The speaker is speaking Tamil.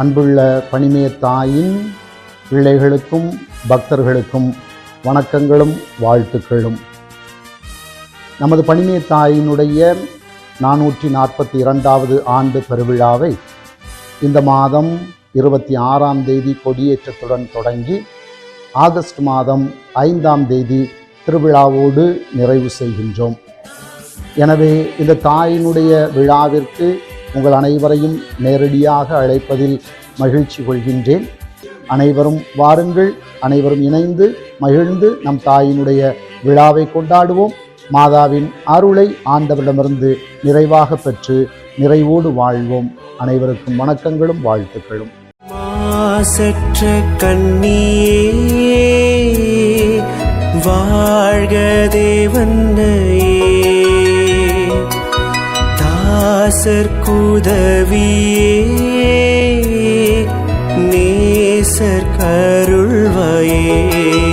அன்புள்ள பணிமய தாயின் பிள்ளைகளுக்கும் பக்தர்களுக்கும் வணக்கங்களும் வாழ்த்துக்களும். நமது பணிமய தாயினுடைய நானூற்றி நாற்பத்தி இரண்டாவது ஆண்டு பெருவிழாவை இந்த மாதம் இருபத்தி ஆறாம் தேதி கொடியேற்றத்துடன் தொடங்கி ஆகஸ்ட் மாதம் ஐந்தாம் தேதி திருவிழாவோடு நிறைவு செய்கின்றோம். எனவே இந்த தாயினுடைய விழாவிற்கு உங்கள் அனைவரையும் நேரடியாக அழைப்பதில் மகிழ்ச்சி கொள்கின்றேன். அனைவரும் வாருங்கள். அனைவரும் இணைந்து மகிழ்ந்து நம் தாயினுடைய விழாவை கொண்டாடுவோம். மாதாவின் அருளை ஆண்டவரிடமிருந்து நிறைவாக பெற்று நிறைவோடு வாழ்வோம். அனைவருக்கும் வணக்கங்களும் வாழ்த்துக்களும். மாசற்ற கண்ணியே வாழ்க தேவன்னையே தாசர்குதவியே நேசர் கருள்வையே.